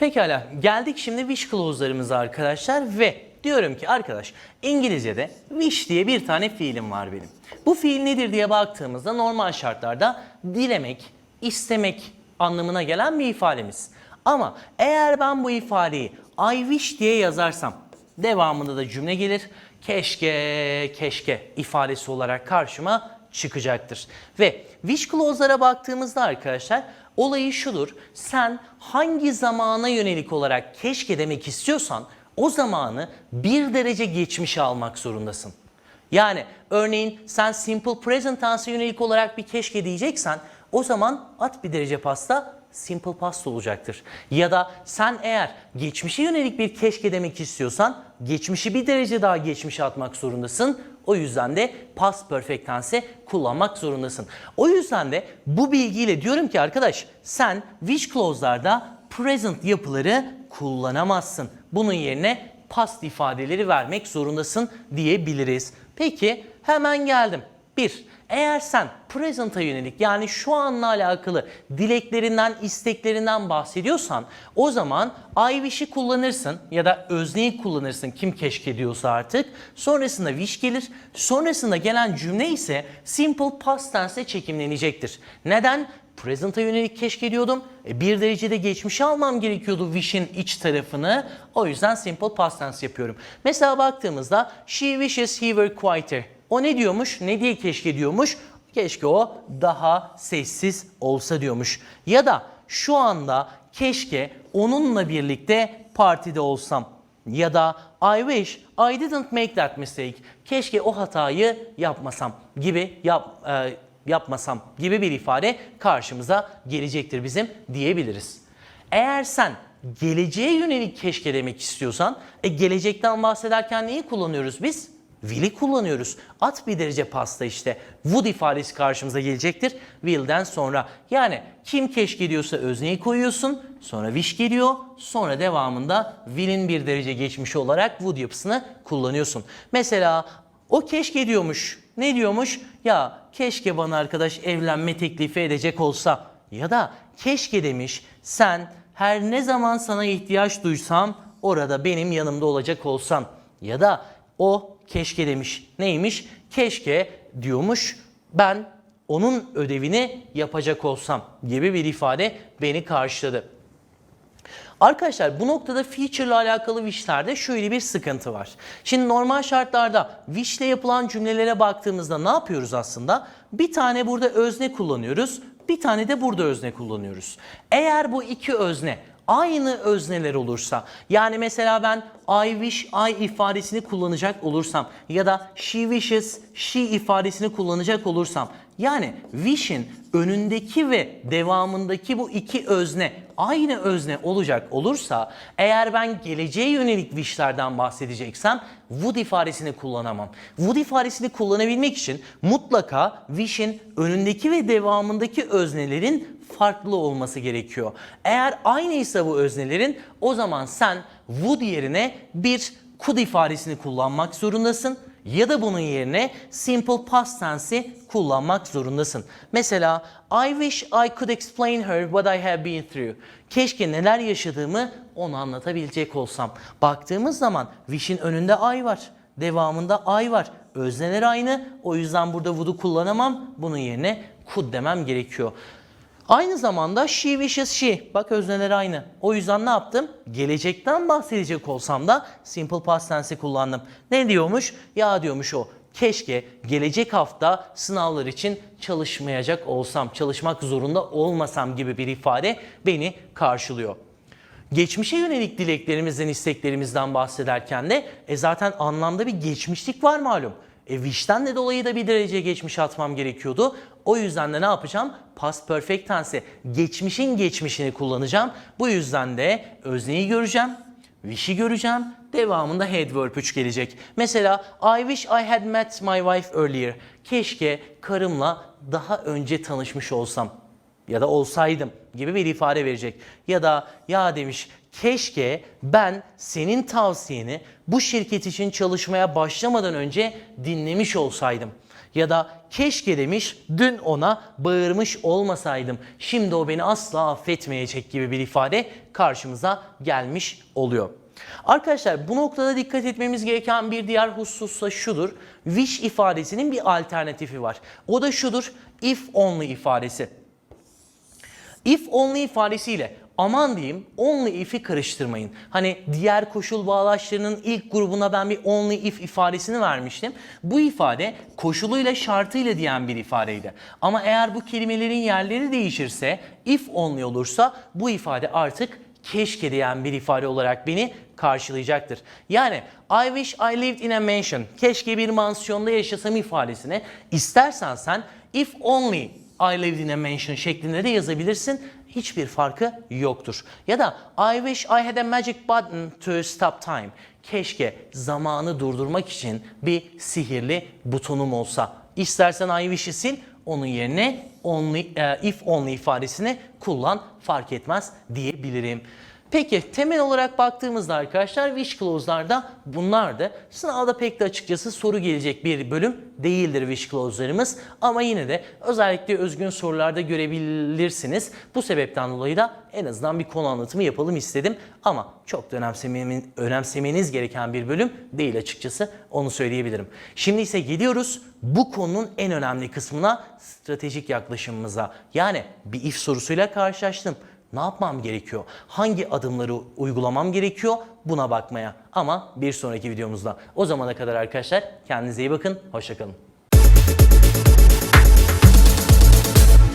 Pekala geldik şimdi wish clause'larımıza arkadaşlar ve diyorum ki arkadaş İngilizce'de wish diye bir tane fiilim var benim. Bu fiil nedir diye baktığımızda normal şartlarda dilemek, istemek anlamına gelen bir ifademiz. Ama eğer ben bu ifadeyi I wish diye yazarsam devamında da cümle gelir. Keşke, keşke ifadesi olarak karşıma çıkacaktır. Ve wish clause'lara baktığımızda arkadaşlar olayı şudur. Sen hangi zamana yönelik olarak keşke demek istiyorsan o zamanı bir derece geçmişe almak zorundasın. Yani örneğin sen simple present tense'e yönelik olarak bir keşke diyeceksen o zaman at bir derece pasta simple past olacaktır. Ya da sen eğer geçmişe yönelik bir keşke demek istiyorsan geçmişi bir derece daha geçmişe atmak zorundasın. O yüzden de past perfect tense kullanmak zorundasın. O yüzden de bu bilgiyle diyorum ki arkadaş sen wish clause'larda present yapıları kullanamazsın. Bunun yerine past ifadeleri vermek zorundasın diyebiliriz. Peki hemen geldim. 1. Eğer sen present'a yönelik yani şu anla alakalı dileklerinden, isteklerinden bahsediyorsan o zaman I wish'i kullanırsın ya da özneyi kullanırsın kim keşke diyorsa artık. Sonrasında wish gelir. Sonrasında gelen cümle ise simple past tense'e çekimlenecektir. Neden? Present'a yönelik keşke diyordum. E, bir derecede geçmişe almam gerekiyordu wish'in iç tarafını. O yüzden simple past tense yapıyorum. Mesela baktığımızda she wishes he were quieter. O ne diyormuş? Ne diye keşke diyormuş? Keşke o daha sessiz olsa diyormuş. Ya da şu anda keşke onunla birlikte partide olsam. Ya da I wish I didn't make that mistake. Keşke o hatayı yapmasam gibi yap, e, yapmasam gibi bir ifade karşımıza gelecektir bizim diyebiliriz. Eğer sen geleceğe yönelik keşke demek istiyorsan, e, gelecekten bahsederken neyi kullanıyoruz biz? Will'i kullanıyoruz. At bir derece pasta işte. Would ifadesi karşımıza gelecektir. Will'den sonra. Yani kim keşke diyorsa özneyi koyuyorsun. Sonra wish geliyor. Sonra devamında will'in bir derece geçmişi olarak would yapısını kullanıyorsun. Mesela o keşke diyormuş. Ne diyormuş? Ya keşke bana arkadaş evlenme teklifi edecek olsa. Ya da keşke demiş sen her ne zaman sana ihtiyaç duysam orada benim yanımda olacak olsan. Ya da o keşke demiş. Neymiş? Keşke diyormuş ben onun ödevini yapacak olsam gibi bir ifade beni karşıladı. Arkadaşlar bu noktada feature ile alakalı wish'lerde şöyle bir sıkıntı var. Şimdi normal şartlarda wish ile yapılan cümlelere baktığımızda ne yapıyoruz aslında? Bir tane burada özne kullanıyoruz, bir tane de burada özne kullanıyoruz. Eğer bu iki özne aynı özneler olursa yani mesela ben I wish I ifadesini kullanacak olursam ya da she wishes she ifadesini kullanacak olursam yani wish'in önündeki ve devamındaki bu iki özne aynı özne olacak olursa eğer ben geleceğe yönelik wish'lerden bahsedeceksem would ifadesini kullanamam. Would ifadesini kullanabilmek için mutlaka wish'in önündeki ve devamındaki öznelerin farklı olması gerekiyor. Eğer aynıysa bu öznelerin o zaman sen would yerine bir could ifadesini kullanmak zorundasın ya da bunun yerine simple past tense'i kullanmak zorundasın. Mesela I wish I could explain her what I have been through. Keşke neler yaşadığımı ona anlatabilecek olsam. Baktığımız zaman wish'in önünde I var. Devamında I var. Özneler aynı. O yüzden burada would'u kullanamam. Bunun yerine could demem gerekiyor. Aynı zamanda she wishes she. Bak özneler aynı. O yüzden ne yaptım? Gelecekten bahsedecek olsam da simple past tense'i kullandım. Ne diyormuş? Ya diyormuş o. Keşke gelecek hafta sınavlar için çalışmayacak olsam, çalışmak zorunda olmasam gibi bir ifade beni karşılıyor. Geçmişe yönelik dileklerimizden, isteklerimizden bahsederken de e zaten anlamda bir geçmişlik var malum. E de dolayı da bir derece geçmiş atmam gerekiyordu. O yüzden de ne yapacağım? Past perfect tense. Geçmişin geçmişini kullanacağım. Bu yüzden de özneyi göreceğim. Wish'i göreceğim. Devamında had verb 3 gelecek. Mesela I wish I had met my wife earlier. Keşke karımla daha önce tanışmış olsam ya da olsaydım gibi bir ifade verecek. Ya da ya demiş keşke ben senin tavsiyeni bu şirket için çalışmaya başlamadan önce dinlemiş olsaydım. Ya da keşke demiş dün ona bağırmış olmasaydım. Şimdi o beni asla affetmeyecek gibi bir ifade karşımıza gelmiş oluyor. Arkadaşlar bu noktada dikkat etmemiz gereken bir diğer husus da şudur. Wish ifadesinin bir alternatifi var. O da şudur. If only ifadesi. If only ifadesiyle aman diyeyim only if'i karıştırmayın. Hani diğer koşul bağlaçlarının ilk grubuna ben bir only if ifadesini vermiştim. Bu ifade koşuluyla şartıyla diyen bir ifadeydi. Ama eğer bu kelimelerin yerleri değişirse if only olursa bu ifade artık keşke diyen bir ifade olarak beni karşılayacaktır. Yani I wish I lived in a mansion. Keşke bir mansiyonda yaşasam ifadesine istersen sen if only I lived in a mansion şeklinde de yazabilirsin. Hiçbir farkı yoktur. Ya da I wish I had a magic button to stop time. Keşke zamanı durdurmak için bir sihirli butonum olsa. İstersen I wish'i sil, onun yerine only, e, if only ifadesini kullan fark etmez diyebilirim. Peki temel olarak baktığımızda arkadaşlar wish clause'larda bunlardı. Sınavda pek de açıkçası soru gelecek bir bölüm değildir wish clause'larımız. Ama yine de özellikle özgün sorularda görebilirsiniz. Bu sebepten dolayı da en azından bir konu anlatımı yapalım istedim. Ama çok da önemsememin- önemsemeniz gereken bir bölüm değil açıkçası onu söyleyebilirim. Şimdi ise gidiyoruz bu konunun en önemli kısmına stratejik yaklaşımımıza. Yani bir if sorusuyla karşılaştım. Ne yapmam gerekiyor? Hangi adımları uygulamam gerekiyor? Buna bakmaya. Ama bir sonraki videomuzda. O zamana kadar arkadaşlar kendinize iyi bakın. Hoşçakalın.